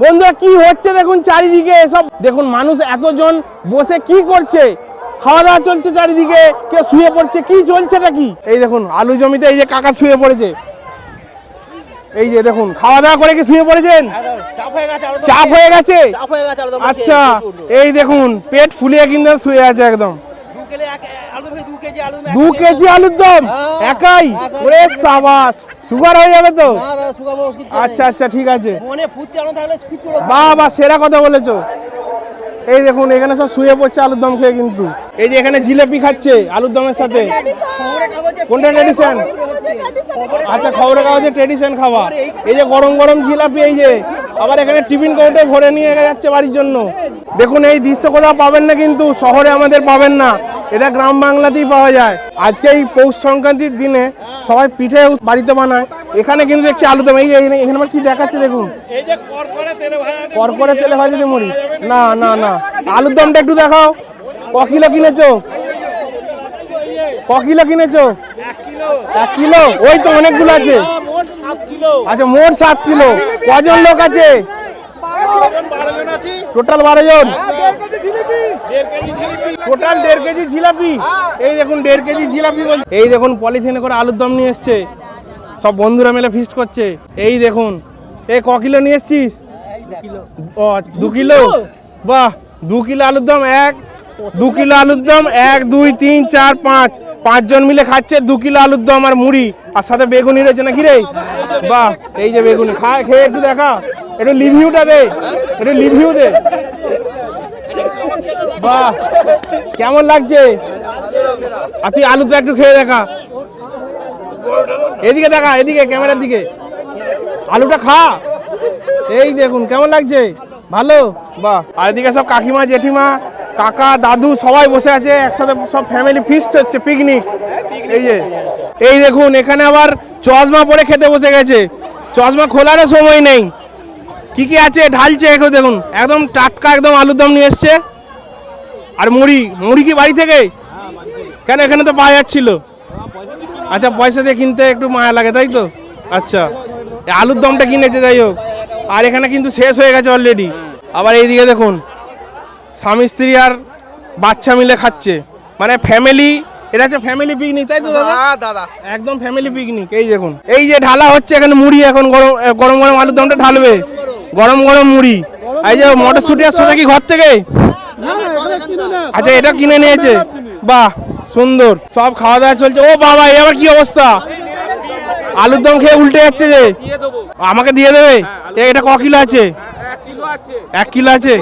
বন্ধুরা কি হচ্ছে দেখুন চারিদিকে? এসব দেখুন মানুষ এতজন বসে কি করছে? খাওয়া দাওয়া চলছে চারিদিকে কেউ শুয়ে পড়ছে কি চলছেটা কি? এই দেখুন আলু জমিতে এই যে কাকা শুয়ে পড়েছে। এই যে দেখুন খাওয়া দাওয়া করে কি শুয়ে পড়েছেন? চাপ হয়ে গেছে আচ্ছা এই দেখুন পেট ফুলিয়ে কিন্তু শুয়ে আছে একদম। দু কেজি আলুর দম? হ্যাঁ, একাই। ওরে সাবাস। সুগার হয়ে যাবে তো। আচ্ছা আচ্ছা ঠিক আছে। মনে বাহ সেরা কথা বলেছ। এই দেখুন এখানে সব শুয়ে পড়ছে আলুর দম খেয়ে কিন্তু। এই যে এখানে জিলেপি খাচ্ছে আলুর দমের সাথে। কোনটা ট্রেডিশন আচ্ছা খবরের কাগজে ট্রেডিশন খাওয়া। এই যে গরম গরম জিলাপি এই যে। আবার এখানে টিফিন কৌটে ভরে নিয়ে যাচ্ছে বাড়ির জন্য। দেখুন এই দৃশ্য কোথাও পাবেন না কিন্তু শহরে আমাদের পাবেন না। এটা গ্রাম বাংলাতেই পাওয়া যায়। আজকে এই পৌষ সংক্রান্তির দিনে সবাই পিঠে বাড়িতে বানায়। এখানে কিন্তু দেখছি আলুদম এই এখানে- আমার কি দেখাচ্ছে দেখুন। করকরে তেলে ভাজা দিয়ে মুড়ি না? না না আলুর দমটা একটু দেখাও। ক কিলো কিনেছো? ক কিলো কিনেছো? এক কিলো। ওই তো অনেকগুলো আছে। আচ্ছা মোট সাত কিলো। কজন লোক আছে? এখন বারো জন। টোটাল বারো জন দেড় কেজি জিলিপি। টোটাল দেড় কেজি জিলাপি। এই দেখুন দেড় কেজি জিলাপি বলছে। এই দেখুন পলিথিনে করে আলুর দম নিয়ে এসছে। সব বন্ধুরা মিলে ফিস্ট করছে। এই দেখুন এই ক কিলো নিয়ে এসছিস? ও দু কিলো? বাহ দু কিলো আলুর দম এক দু কিলো আলুর দম এক দুই তিন চার পাঁচ। পাঁচজন মিলে খাচ্ছে দু কিলো আলুর দম আর মুড়ি। আর সাথে বেগুনি রয়েছে নাকি রে? বাহ এই যে বেগুনি। খায় খেয়ে একটু দেখা। একটু রিভিউটা দে। একটু রিভিউ দে। বাহ, কেমন লাগছে? আর তুই আলু তো একটু খেয়ে দেখা। এদিকে দেখা, এদিকে, ক্যামেরার দিকে। আলুটা খা। এই দেখুন, কেমন লাগছে? ভালো? বাহ। আর এদিকে সব কাকিমা, জেঠিমা, কাকা, দাদু সবাই বসে আছে, একসাথে সব ফ্যামিলি ফিস্ট হচ্ছে পিকনিক এই যে, এই দেখুন, এখানে আবার চশমা পরে খেতে বসে গেছে। চশমা খোলারও সময় নেই। কি কি আছে? ঢালছে এখন দেখুন। একদম টাটকা একদম আলুর দম নিয়ে এসছে। আর মুড়ি মুড়ি কি বাড়ি থেকে? কেন এখানে তো পাওয়া যাচ্ছিল? আচ্ছা পয়সা দিয়ে কিনতে একটু মায়া লাগে তাই তো? আচ্ছা আলুর দমটা কিনেছে যাই হোক। আর এখানে কিন্তু শেষ হয়ে গেছে অলরেডি আবার এইদিকে দেখুন স্বামী স্ত্রী আর বাচ্চা মিলে খাচ্ছে। মানে ফ্যামিলি এটা হচ্ছে ফ্যামিলি পিকনিক তাই তো দাদা? দাদা। একদম ফ্যামিলি পিকনিক এই দেখুন। এই যে ঢালা হচ্ছে এখানে মুড়ি এখন গরম গরম গরম আলুর দমটা ঢালবে। গরম গরম মুড়ি। এই যে মটরশুটি আর সোজা কি ঘর থেকে? আচ্ছা এটা কিনে নিয়েছে। বাহ সুন্দর। সব খাওয়া দাওয়া চলছে। ও বাবা এ আবার কি অবস্থা? আলুর দম খেয়ে উল্টে যাচ্ছে যে। আমাকে দিয়ে দেবে? এটা ক কিলো আছে? কিলো আছে। এক কিলো আছে?